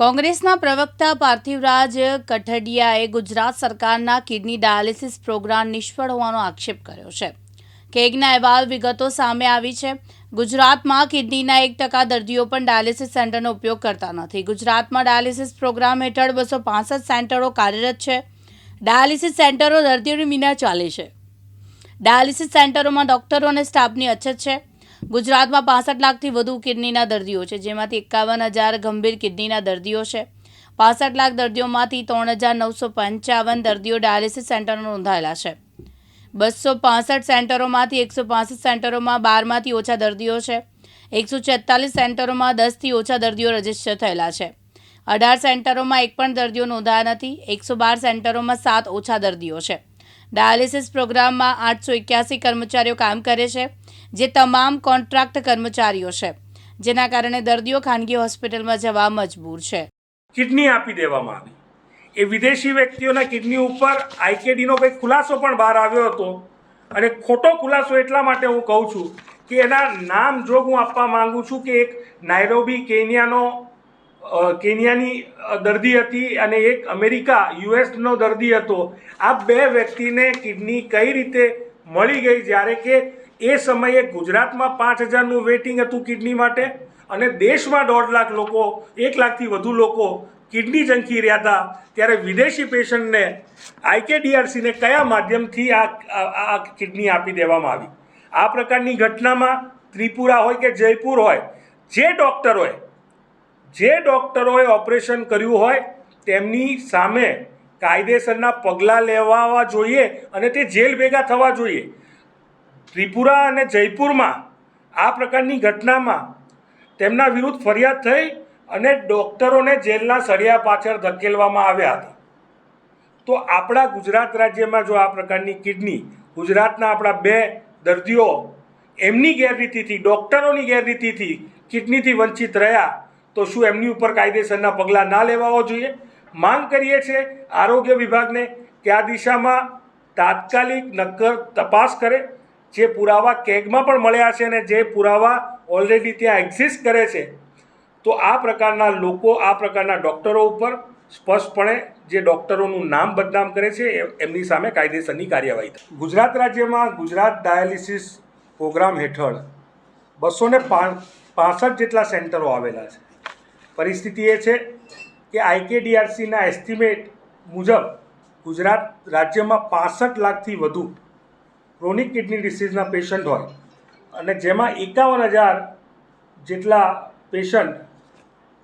કોંગ્રેસના પ્રવક્તા પાર્થિવરાજ કઠડિયાએ ગુજરાત સરકારના કિડની ડાયાલિસિસ પ્રોગ્રામ નિષ્ફળ હોવાનો આક્ષેપ કર્યો છે. કેગના અહેવાલ વિગતો સામે આવી છે. ગુજરાતમાં કિડનીના એક ટકા દર્દીઓ પણ ડાયાલિસિસ સેન્ટરનો ઉપયોગ કરતા નથી. ગુજરાતમાં ડાયાલિસિસ પ્રોગ્રામ હેઠળ બસો પાસઠ સેન્ટરો કાર્યરત છે. ડાયાલિસિસ સેન્ટરો દર્દીઓની વિના ચાલે છે. ડાયાલિસિસ સેન્ટરોમાં ડોક્ટરો અને સ્ટાફની અછત છે. ગુજરાતમાં પાસઠ લાખથી વધુ કિડનીના દર્દીઓ છે, જેમાંથી એકાવન હજાર ગંભીર કિડનીના દર્દીઓ છે. પાસઠ લાખ દર્દીઓમાંથી ત્રણ હજાર નવસો પંચાવન દર્દીઓ ડાયાલિસિસ સેન્ટરો નોંધાયેલા છે. બસો પાસઠ સેન્ટરોમાંથી એકસો પાસઠ સેન્ટરોમાં બારમાંથી ઓછા દર્દીઓ છે. એકસો છેતાલીસ સેન્ટરોમાં દસથી ઓછા દર્દીઓ રજિસ્ટર થયેલા છે. અઢાર સેન્ટરોમાં એક પણ દર્દીઓ નોંધાયા નથી. એકસો બાર સેન્ટરોમાં સાત ઓછા દર્દીઓ છે. ડાયાલિસિસ પ્રોગ્રામમાં આઠસો એક્યાસી કર્મચારીઓ કામ કરે છે, જે તમામ કોન્ટ્રાક્ટ કર્મચારીઓ છે, જેના કારણે દર્દીઓ ખાનગી હોસ્પિટલમાં જવા મજબૂર છે. કિડની આપી દેવામાં આવી. એ વિદેશી વ્યક્તિઓના કિડની ઉપર આઈકેડીનો કંઈક ખુલાસો પણ બહાર આવ્યો હતો. અને ખોટો ખુલાસો એટલા માટે હું કહું છું કે એના નામ જો હું આપવા માંગુ છું કે એક નાયરોબી કેન્યાનો કેન્યાની દર્દી હતી અને એક અમેરિકા, યુએસનો દર્દી હતો. આ બે વ્યક્તિને કિડની કઈ રીતે મળી ગઈ? જ્યારે કે એ સમયે ગુજરાતમાં પાંચ હજારનું વેઇટિંગ હતું કિડની માટે અને દેશમાં દોઢ લાખ લોકો, એક લાખથી વધુ લોકો કિડની જંખી રહ્યા હતા. ત્યારે વિદેશી પેશન્ટને આઈકેડીઆરસીને કયા માધ્યમથી આ, આ- કિડની આપી દેવામાં આવી? આ પ્રકારની ઘટનામાં ત્રિપુરા હોય કે જયપુર હોય, જે ડૉક્ટરોએ જે ડૉક્ટરોએ ઓપરેશન કર્યું હોય, તેમની સામે કાયદેસરના પગલાં લેવાવા જોઈએ અને તે જેલ ભેગા થવા જોઈએ. ત્રિપુરા અને જયપુરમાં આ પ્રકારની ઘટનામાં તેમના વિરુદ્ધ ફરિયાદ થઈ અને ડૉક્ટરોને જેલના સળિયા પાછળ ધકેલવામાં આવ્યા હતા. તો આપણા ગુજરાત રાજ્યમાં જો આ પ્રકારની કિડની, ગુજરાતના આપણા બે દર્દીઓ એમની ગેરરીતિથી, ડૉક્ટરોની ગેરરીતિથી કિડનીથી વંચિત રહ્યા તો શું એમની ઉપર કાયદેસરના પગલાં ના લેવાઓ જોઈએ? માંગ કરીએ છીએ આરોગ્ય વિભાગને કે આ દિશામાં તાત્કાલિક નક્કર તપાસ કરે, જે પુરાવા કેગમાં પણ મળ્યા છે અને જે પુરાવા ઓલરેડી ત્યાં એક્ઝિસ્ટ કરે છે. તો આ પ્રકારના લોકો, આ પ્રકારના ડૉક્ટરો ઉપર સ્પષ્ટપણે જે ડૉક્ટરોનું નામ બદનામ કરે છે એમની સામે કાયદેસરની કાર્યવાહી થાય. ગુજરાત રાજ્યમાં ગુજરાત ડાયાલિસિસ પ્રોગ્રામ હેઠળ બસો ને જેટલા સેન્ટરો આવેલા છે. પરિસ્થિતિ એ છે કે આઈકેડીઆરસીના એસ્ટિમેટ મુજબ ગુજરાત રાજ્યમાં પાસઠ લાખથી વધુ ક્રોનિક કિડની ડિસીઝના પેશન્ટ હોય અને જેમાં એકાવન હજાર જેટલા પેશન્ટ,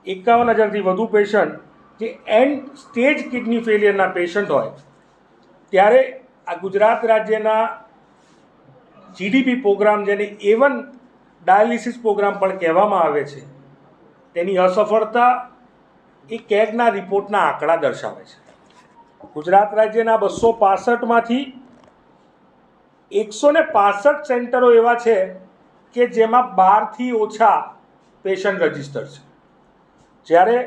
એકાવન હજારથી વધુ પેશન્ટ જે એન્ડ સ્ટેજ કિડની ફેલિયરના પેશન્ટ હોય, ત્યારે આ ગુજરાત રાજ્યના જીડીપી પ્રોગ્રામ જેને એવન ડાયાલિસિસ પ્રોગ્રામ પણ કહેવામાં આવે છે. તેની અસફળતા એ કેગના રિપોર્ટના આંકડા દર્શાવે છે. ગુજરાત રાજ્યના બસો પાસઠમાંથી એકસો ને પાસઠ સેન્ટરો એવા છે કે જેમાં બારથી ઓછા પેશન્ટ રજિસ્ટર છે. જ્યારે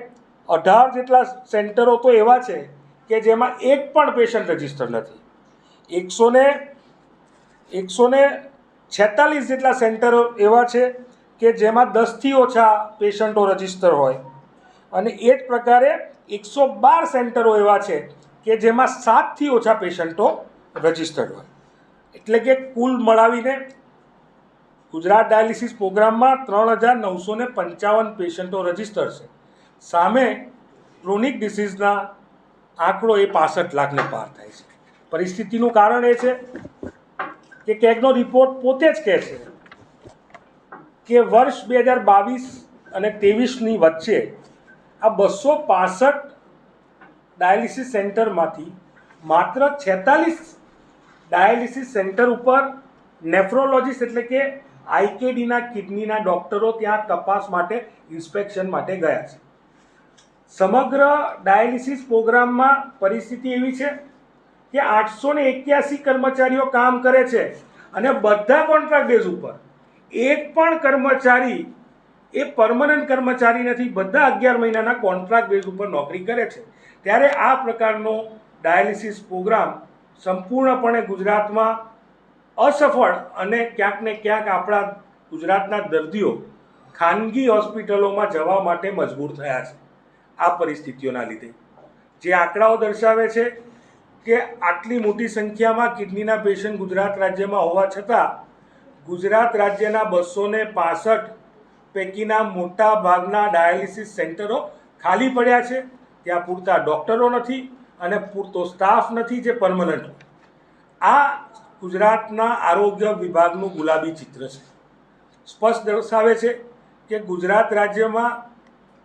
અઢાર જેટલા સેન્ટરો તો એવા છે કે જેમાં એક પણ પેશન્ટ રજિસ્ટર નથી. એકસો ને એકસો ને છેતાલીસ જેટલા સેન્ટરો એવા છે કે જેમાં દસથી ઓછા પેશન્ટો રજિસ્ટર હોય. અને એ જ પ્રકારે એકસો બાર સેન્ટરો એવા છે કે જેમાં સાતથી ઓછા પેશન્ટો રજિસ્ટર્ડ હોય. એટલે કે કુલ મળાવીને ગુજરાત ડાયાલિસિસ પ્રોગ્રામમાં ત્રણ હજાર નવસો ને પંચાવન પેશન્ટો રજિસ્ટર છે. સામે ક્રોનિક ડિસીઝના આંકડો એ પાસઠ લાખને પાર થાય છે. પરિસ્થિતિનું કારણ એ છે કે કેગનો રિપોર્ટ પોતે જ કહે છે કે વર્ષ બે હજાર બાવીસ અને ત્રેવીસની વચ્ચે આ બસો પાસઠ ડાયાલિસિસ સેન્ટરમાંથી માત્ર છેતાલીસ ડાયાલિસિસ સેન્ટર ઉપર નેફ્રોલોજીસ્ટ એટલે કે આઈકેડીના કિડનીના ડૉક્ટરો ત્યાં તપાસ માટે, ઇન્સ્પેક્શન માટે ગયા છે. સમગ્ર ડાયાલિસિસ પ્રોગ્રામમાં પરિસ્થિતિ એવી છે કે આઠસો ને એક્યાસી કર્મચારીઓ કામ કરે છે અને બધા કોન્ટ્રાક્ટ બેઝ ઉપર. એક પણ કર્મચારી, એ પરમનન્ટ કર્મચારી નથી, બધા અગિયાર મહિનાના કોન્ટ્રાક્ટ બેઝ ઉપર નોકરી કરે છે. ત્યારે આ પ્રકારનો ડાયાલિસિસ પ્રોગ્રામ સંપૂર્ણપણે ગુજરાતમાં અસફળ અને ક્યાંક ને ક્યાંક આપણા ગુજરાતના દર્દીઓ ખાનગી હોસ્પિટલોમાં જવા માટે મજબૂર થયા છે આ પરિસ્થિતિઓના લીધે. જે આંકડાઓ દર્શાવે છે કે આટલી મોટી સંખ્યામાં કિડનીના પેશન્ટ ગુજરાત રાજ્યમાં હોવા છતાં ગુજરાત રાજ્યના બસો ને પાસઠ પૈકીના મોટા ભાગના ડાયાલિસિસ સેન્ટરો ખાલી પડ્યા છે. ત્યાં પૂરતા ડૉક્ટરો નથી અને પૂરતો સ્ટાફ નથી જે પરમનન્ટ આ ગુજરાતના આરોગ્ય વિભાગનું ગુલાબી ચિત્ર છે. સ્પષ્ટ દર્શાવે છે કે ગુજરાત રાજ્યમાં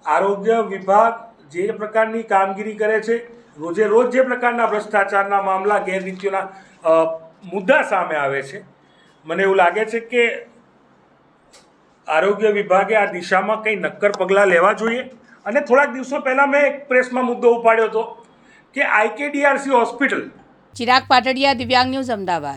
આરોગ્ય વિભાગ જે પ્રકારની કામગીરી કરે છે, રોજે રોજ જે પ્રકારના ભ્રષ્ટાચારના મામલા, ગેરરીતિઓના મુદ્દા સામે આવે છે મને એવું લાગે છે કે આરોગ્ય વિભાગે આ દિશામાં કંઈ નક્કર પગલાં લેવા જોઈએ. અને થોડાક દિવસો પહેલાં મેં એક પ્રેસમાં મુદ્દો ઉપાડ્યો હતો કે આઈકેડીઆરસી હોસ્પિટલ ચિરાગ પાટડિયા, દિવ્યાંગ ન્યૂઝ, અમદાવાદ.